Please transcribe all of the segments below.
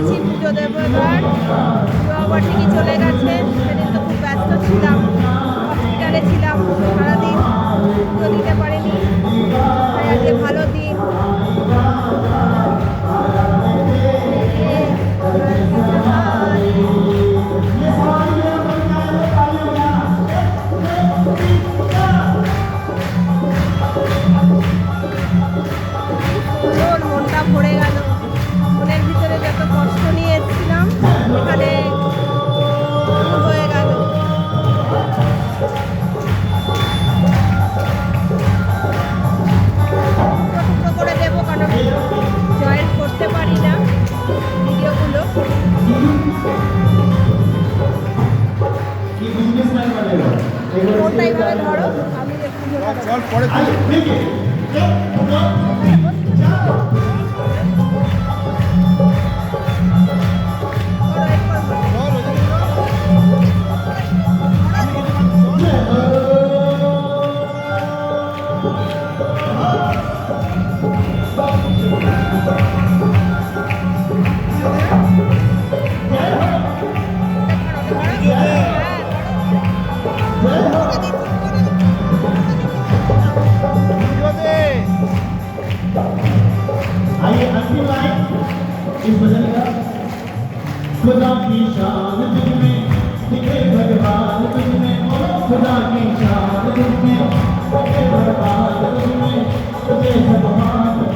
গেছি পুজো দেবো এবার আবার ঠিকই চলে গেছে। সেদিন তো খুব ব্যস্ত ছিলাম। হসপিটালে ছিলাম সারাদিন। পুজো দিতে পারিনি। আজকে ভালো দিন। মনটা ভরে গেল। এখানে হয়ে গেল। টুকরো করে দেবো কারণ জয়েন্ট করতে পারি না ভিডিওগুলো। কোনটা এইভাবে ধরো আমি একটু পরে आइए अंतिम लाइन इस भजन का खुदा की शान तुझ में दिखे भगवान तुझ में खुदा की शान तुझ में दिखे भगवान तुझ में तुझे भगवान तुझ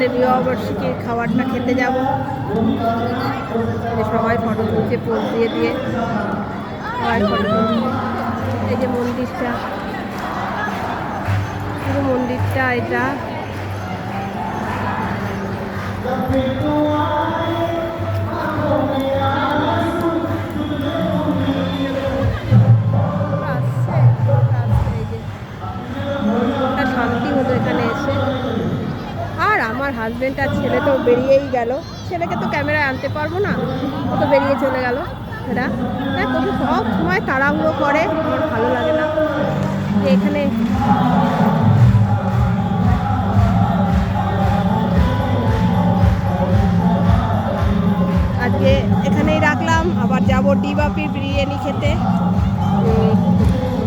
আমাদের বিবাহবার্ষিকীর খাবারটা খেতে যাব। সবাই ফটো তুলছে পোজ দিয়ে দিয়ে। সবাই ফটো এই যে মন্দিরটা। পুরো মন্দিরটা এটা। হাজবেন্ড আর ছেলে তো বেরিয়েই গেল। ছেলেকে তো ক্যামেরায় আনতে পারব না, ও তো বেরিয়ে চলে গেল। না তবু সব সময় তাড়াহুড়ো করে, আমার ভালো লাগে না। এখানে আজকে এখানেই রাখলাম, আবার যাব ডিবাপি বিরিয়ানি খেতে।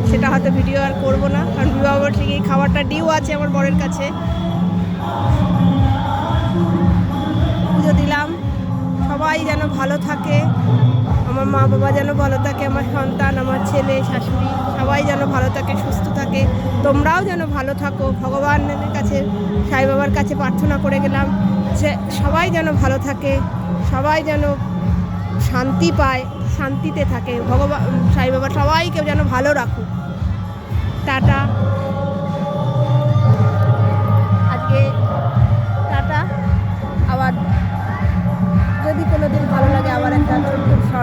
সেটা হয়তো ভিডিও আর করব না, কারণ বিবাহবার্ষিকী খাবারটা ডিউ আছে আমার বরের কাছে। পুজো দিলাম। সবাই যেন ভালো থাকে। আমার মা বাবা যেন ভালো থাকে, আমার সন্তান, আমার ছেলে, শাশুড়ি, সবাই যেন ভালো থাকে, সুস্থ থাকে। তোমরাও যেন ভালো থাকো। ভগবানের কাছে, সাই বাবার কাছে প্রার্থনা করে গেলাম যে সবাই যেন ভালো থাকে, সবাই যেন শান্তি পায়, শান্তিতে থাকে। ভগবান সাই বাবা সবাইকে যেন ভালো রাখুক। টাটা।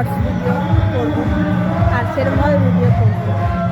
ভালো লাগে আবার একটা ছোট্ট শর্টস ভিডিও